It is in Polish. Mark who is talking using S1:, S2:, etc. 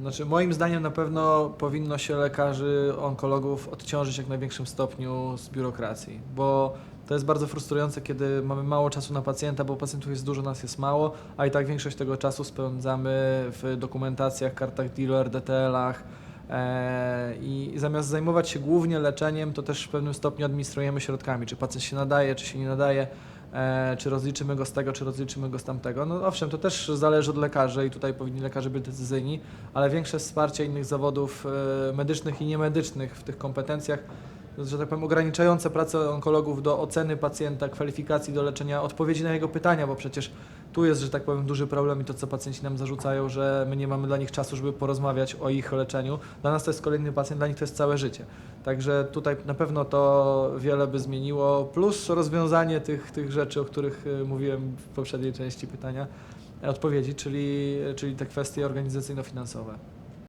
S1: Znaczy, moim zdaniem na pewno powinno się lekarzy, onkologów odciążyć jak największym stopniu z biurokracji, bo to jest bardzo frustrujące, kiedy mamy mało czasu na pacjenta, bo pacjentów jest dużo, nas jest mało, a i tak większość tego czasu spędzamy w dokumentacjach, kartach dealer, DTL-ach. e, I zamiast zajmować się głównie leczeniem, to też w pewnym stopniu administrujemy środkami, czy pacjent się nadaje, czy się nie nadaje, czy rozliczymy go z tego, czy rozliczymy go z tamtego. No owszem, to też zależy od lekarzy i tutaj powinni lekarze być decyzyjni, ale większe wsparcie innych zawodów e, medycznych i niemedycznych w tych kompetencjach, że tak powiem, ograniczające pracę onkologów do oceny pacjenta, kwalifikacji do leczenia, odpowiedzi na jego pytania, bo przecież tu jest, że tak powiem, duży problem i to, co pacjenci nam zarzucają, że my nie mamy dla nich czasu, żeby porozmawiać o ich leczeniu. Dla nas to jest kolejny pacjent, dla nich to jest całe życie. Także tutaj na pewno to wiele by zmieniło, plus rozwiązanie tych, tych rzeczy, o których y, mówiłem w poprzedniej części pytania, e, odpowiedzi, czyli, czyli te kwestie organizacyjno-finansowe.